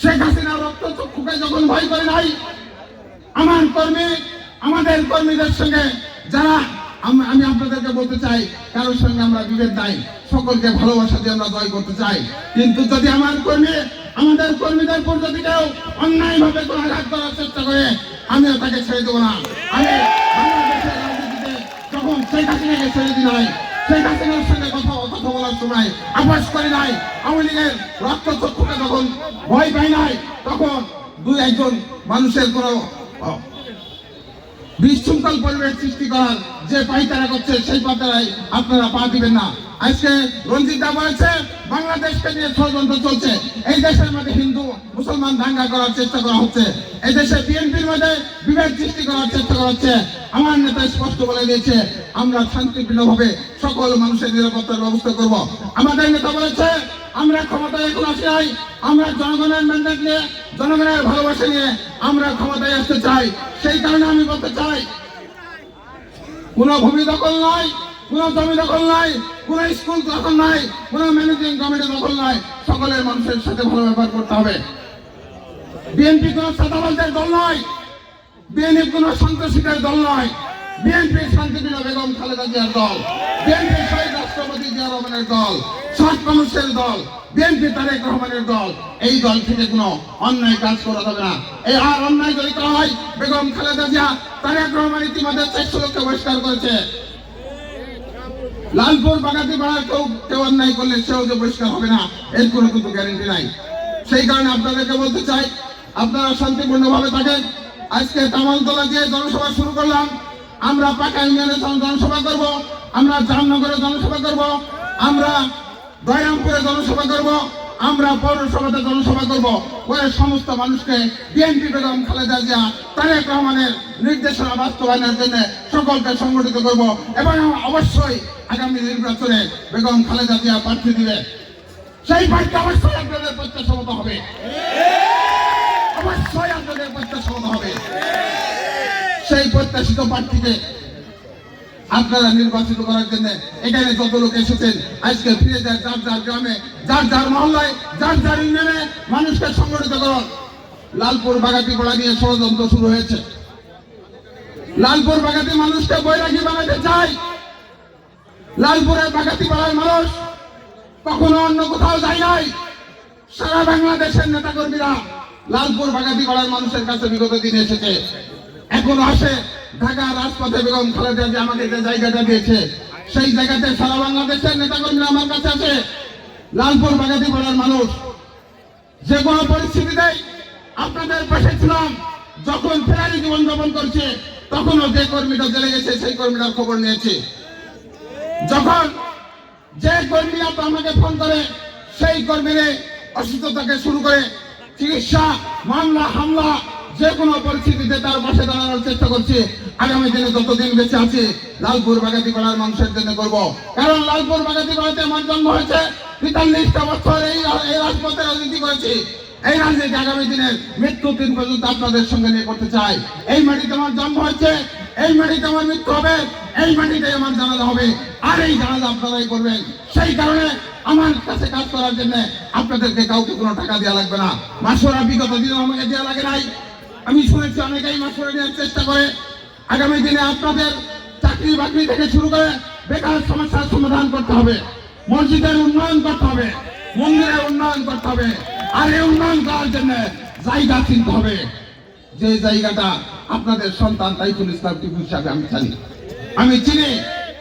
শেখ হাসিনা রক্ত চক্ষুকে যখন ভয় করে নাই, আমার কর্মী, আমাদের কর্মীদের সঙ্গে যারা আমি আপনাদেরকে বলতে চাই, কারোর সঙ্গে আমরা বিভেদ নাই, সকলকে ভালোবাসা দিয়ে আমরা জয় করতে চাই। কিন্তু যদি আমার কর্মী, আমাদের কর্মীদের উপর যদি কেউ অন্যায় ভাবে কোনো আঘাত করার চেষ্টা করে, আমিও তাকে ছেড়ে দেবো না। আমি যখন শেখ হাসিনাকে ছেড়ে দিই নাই বিশৃঙ্খল পরিবেশ সৃষ্টি করার যে পাইতারা করছে, সেই পাতারাই আপনারা পা দিবেন না। আজকে রঞ্জিত দা বলেছে, বাংলাদেশকে নিয়ে ষড়যন্ত্র চলছে। এই দেশের মধ্যে হিন্দু, মুসলমান দাঙ্গা করার চেষ্টা করা হচ্ছে। এই দেশে বিএনপির মধ্যে বিভেদ সৃষ্টি করার চেষ্টা করা হচ্ছে। আমার নেতা স্পষ্ট বলে দিয়েছে, আমরা শান্তিপূর্ণভাবে সকল মানুষের নিরাপত্তার ব্যবস্থা করব। আমাদের নেতা বলেছে, আমরা ক্ষমতায় এখন আসি নাই, আমরা জনগণের ম্যান্ডেট নিয়ে, জনগণের ভালোবাসা নিয়ে আমরা ক্ষমতায় আসতে চাই। সেই কারণে আমি বলতে চাই, কোন ভূমি দখল নাই, কোন জমি দখল নাই, কোন স্কুল দখল নাই, কোন ম্যানেজিং কমিটি দখল নাই। সকলের মানুষের সাথে ভালো ব্যবহার করতে হবে। বিএনপি কোন সাদাবালদের দল নয়। বিএনপি কোন সন্ত্রাসীদের দল নয়। বিএনপি শান্তিপ্রিয় বেগম খালেদা জিয়ার দল। বিএনপি শহীদ রাষ্ট্রপতি জিয়া রহমানের দল। সৎ মানুষের দল। বিএনপি তারেক রহমানের দল। এই দল থেকে কোনো অন্যায় কাজ করা যাবে না। এই আর অন্যায় করা হয়, বেগম খালেদা জিয়া তারেক রহমান ইতিমধ্যে চারশো লক্ষ বহিষ্কার করেছে। লালপুর বাগাতি পাড়ার কেউ কেউ অন্যায় করলে সেও যে পরিষ্কার হবে না, এর কোনো কিন্তু গ্যারেন্টি নাই। সেই কারণে আপনাদেরকে বলতে চাই, আপনারা শান্তিপূর্ণভাবে থাকেন। আজকে তামালতলা দিয়ে জনসভা শুরু করলাম, আমরা পাকা ইউনিয়নে জনসভা করব, আমরা জামনগরে জনসভা করব, আমরা দয়ারামপুরে জনসভা করব, আমরা পৌরসভাতে জনসভা করব। করে সমস্ত মানুষকে বিএনপি বেগম খালেদা জিয়া, তারেক রহমানের নির্দেশনা বাস্তবায়নের জন্য সকলকে সংগঠিত করব। এবং অবশ্যই আগামী নির্বাচনে বেগম খালেদা জিয়া প্রার্থী দিবে। সেই প্রার্থী অবশ্যই আপনাদের প্রত্যাশা হবে। অবশ্যই আপনাদের প্রত্যাশা হবে। সেই প্রত্যাশিত প্রার্থীকে আপনারা নির্বাচিত করার জন্য এখানে যত লোক এসেছেন, আজকে ফিরে যায় যার যার গ্রামে, যার যার মহল্লায়, যার যার ইউনিয়নে মানুষকে সংগঠিত করুন। লালপুর বাগাতি পড়া নিয়ে ষড়যন্ত্র শুরু হয়েছে। লালপুর বাগাতি মানুষকে বৈরাগী বানাতে চায় লালপুরের বাগাতি পাড়ার মানুষ কখনো অন্য কোথাও যায় নাই। সারা বাংলাদেশের নেতাকর্মীরা লালপুর বাগাতি পাড়ার মানুষের কাছে বিগত দিনে এসেছে। এখন আসে ঢাকা রাজপথে বেগম খালেদা যে আমাকে যে জায়গাটা দিয়েছে, সেই জায়গাতে সারা বাংলাদেশের নেতাকর্মীরা আমার কাছে আছে। লালপুর বাগাতি পাড়ার মানুষ, যে কোনো পরিস্থিতিতে আপনাদের পাশে ছিলাম, যখন ফেরারি জীবন যাপন করছে, তখনও যে কর্মীটা জেলে গেছে, সেই কর্মীটার খবর নিয়েছে। যখন যে কর্মী আপ- আমাকে ফোন করে, সেই কর্মীর অসুস্থতাকে শুরু করে চিকিৎসা, মামলা, হামলা, যে কোনো পরিস্থিতিতে তার পাশে দাঁড়ানোর চেষ্টা করছি। আগামী দিনে যতদিন বেঁচে আছে, লালপুর বাগাতি পাড়ার মানুষের জন্য করব। কারণ লালপুর বাগাতি পাড়াতে আমার জন্ম হয়েছে তেতাল্লিশটা বছর এই এই রাজপথে রাজনীতি করেছি। এই রাজনীতি আগামী দিনের মৃত্যু দিন পর্যন্ত আপনাদের সঙ্গে নিয়ে করতে চাই। এই মাটিতে আমার জন্ম হয়েছে, এই মাটিতে আমার মৃত্যু হবে, এই মাটিতে আমার জানাজা হবে। আর এই জানাজা আপনারাই করবেন। সেই কারণে আমার কাছে কাজ করার জন্য আপনাদেরকে কাউকে কোনো টাকা দেওয়া লাগবে না। মাসোরা বিগত দিনে আমাকে দেওয়া লাগে নাই। আমি শুনেছি অনেকেই মাসোরা নেওয়ার চেষ্টা করে। আগামী দিনে আপনাদের চাকরি বাকরি থেকে শুরু করে বেকার সমস্যার সমাধান করতে হবে। মসজিদের উন্নয়ন করতে হবে। মন্দিরের উন্নয়ন করতে হবে। আর এই উন্নয়ন করার জন্য জায়গা চিনতে হবে। যে জায়গাটা আপনাদের সন্তান তাইফুল ইসলাম টিপু হিসাবে আমি জানি। আমি চিনি।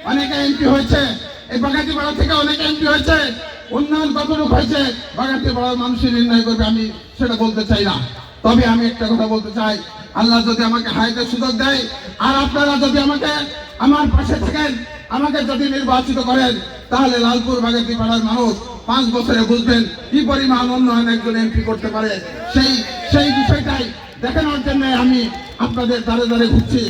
অনেকে এমপি হয়েছে। এই বাগাতিপাড়া থেকে অনেক এমপি হয়েছে, উন্নয়ন কতটুকু হয়েছে, বাগাতিপাড়ার মানুষের নির্ণয় করবে, আমি সেটা বলতে চাই না। তবে আমি একটা কথা বলতে চাই, আল্লাহ যদি আমাকে হাইতে সুযোগ দেয়, আর আপনারা যদি আমাকে আমার পাশে থাকেন, আমাকে যদি নির্বাচিত করেন, তাহলে লালপুর বাগাতি পাড়ার মানুষ পাঁচ বছরে বুঝবেন কি পরিমাণ উন্নয়ন একজন এমপি করতে পারে। সেই সেই বিষয়টাই দেখানোর জন্য আমি আপনাদের দ্বারে দ্বারে ঘুরছি।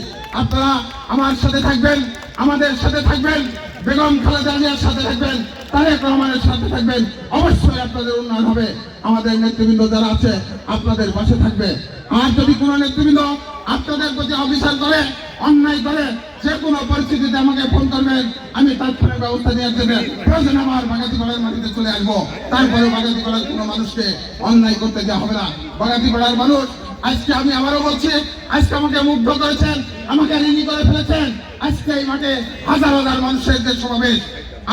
আপনারা আমার সাথে থাকবেন, আমাদের সাথে থাকবেন বেগম খালেদা জিয়ার সাথে থাকবেন, তারেক রহমানের সাথে থাকবেন। অবশ্যই আপনাদের উন্নয়ন হবে। আমাদের নেতৃবৃন্দ যারা আছে, আপনাদের পাশে থাকবে। আর যদি কোনো নেতৃবৃন্দ আপনাদের প্রতি অবিচার করে, অন্যায় করে, যে কোনো পরিস্থিতিতে আমাকে ফোন করবেন, আমি তাৎক্ষণিক ব্যবস্থা নেওয়ার জন্য প্রয়োজন আমার বাগাতি পাড়ার মাটিতে চলে আসব। তারপরে বাগাতি পাড়ার কোনো মানুষকে অন্যায় করতে দেওয়া হবে না। বাগাতি পাড়ার মানুষ আজকে আমি আবারও বলছি, আজকে আমাকে মুগ্ধ করেছেন, আমাকে ঋণী করে ফেলেছেন। আজকে এই মাঠে হাজার হাজার মানুষের যে সমাবেশ,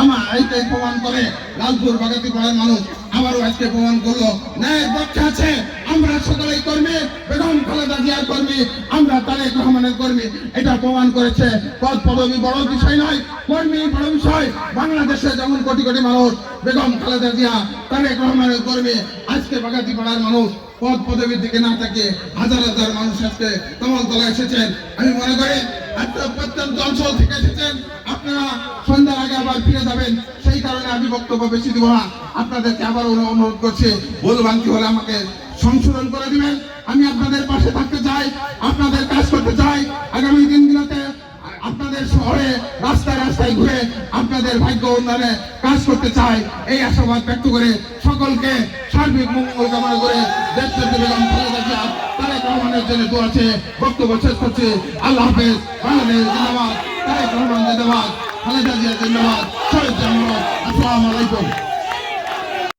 আমার এইটাই প্রমাণ করে লালপুর বাগাতি পাড়ার মানুষ আবারও আজকে প্রমাণ করল, ন্যায়ের পক্ষে আছে, আমরা সকলেই কর্মী, বেগম খালেদা জিয়ার কর্মী, আমরা তারেক রহমানের কর্মী। এটা প্রমাণ করেছে, পদ পদবি বড় বিষয় নয়, কর্মী বড় বিষয়। বাংলাদেশে যেমন কোটি কোটি মানুষ, বেগম খালেদা জিয়া, তারেক রহমানের কর্মী, আজকে বাগাতি পাড়ার মানুষ পদ পদবীর দিকে না থাকে হাজার হাজার মানুষ আজকে কমলতলা এসেছেন। আমি মনে করি একটা প্রত্যন্ত অঞ্চল থেকে এসেছেন। আপনারা সন্ধ্যার আগে আবার ফিরে যাবেন। সেই কারণে আমি বক্তব্য বেশি দিব না। আপনাদেরকে আবার অনু- অনুরোধ করছি, ভুল ভ্রান্তি হলে আমাকে সংশোধন করে দিবেন। আমি আপনাদের পাশে থাকতে চাই, আপনাদের কাজ করতে চাই। আগামী দিনগুলোতে আপনাদের শহরে রাস্তায় রাস্তায় ঘুরে আপনাদের ভাগ্য উন্নয়নে কাজ করতে চাই। এই আশাবাদ ব্যক্ত করে সকলকে সার্বিক মঙ্গল কামনা করে দেশ নেত্রী বেগম খালেদা জিয়া তারেক রহমানের জন্য দোয়া আছে বক্তব্য শেষ করছি। আল্লাহ হাফেজ। বাংলাদেশ জিন্দাবাদ। তারেক রহমান জিন্দাবাদ। খালেদা জিয়া জিন্দাবাদ। শহীদ আসসালামু আলাইকুম।